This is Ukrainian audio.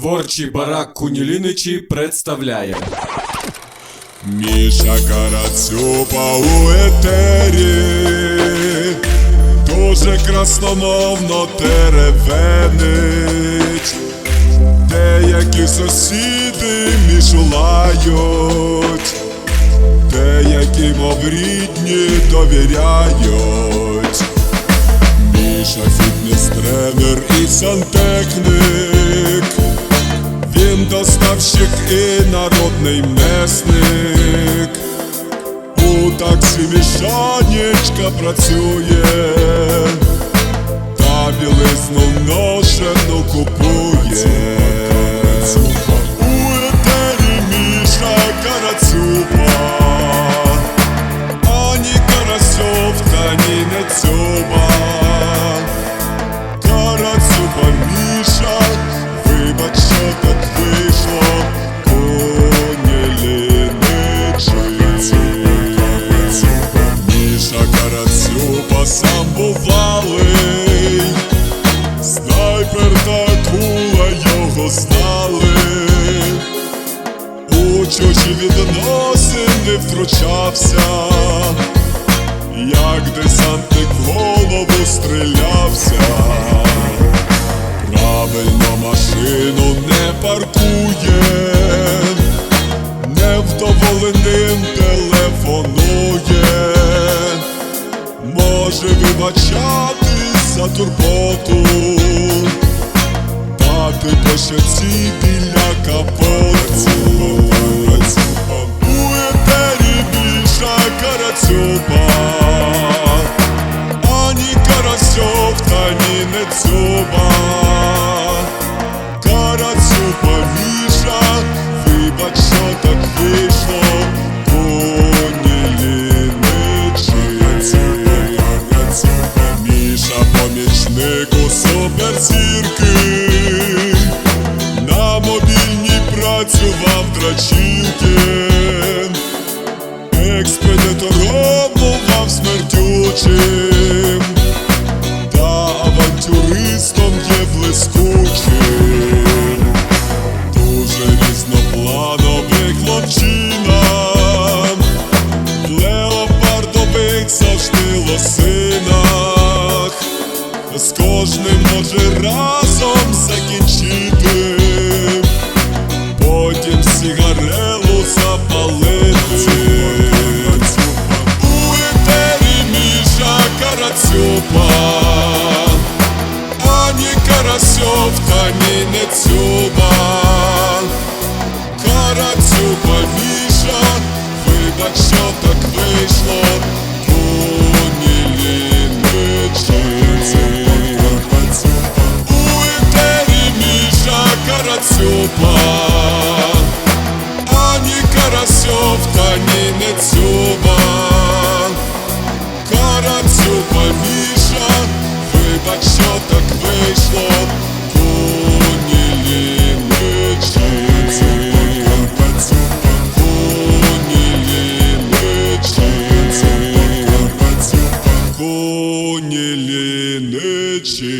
Творчий барак Куніліничі представляє. Міша Карацюпа у етері. Дуже красномовно теревенить. Деякі сусіди мішу лають. Деякі, мов рідні, довіряють. Міша фітнес-тренер і сантехнік він доставщик і народний месник. У таксі мішанечка працює, та білизну ношену купує. У етері Міша Карацюпа, Чужі відносини втручався, як десантник голову стрілявся. Правильно машину не паркує, невдоволеним телефонує, може вибачати за турботу, дати по щоці біля капоту. super експедитор обував смертючим, та авантюристом є блискучим, дуже різноплановий хлопчина, леопардовик завжди лосинах, з кожним може разом закінчити, потім сігарелу запалити. Любовіша, вибач, що так вийшло. Richie.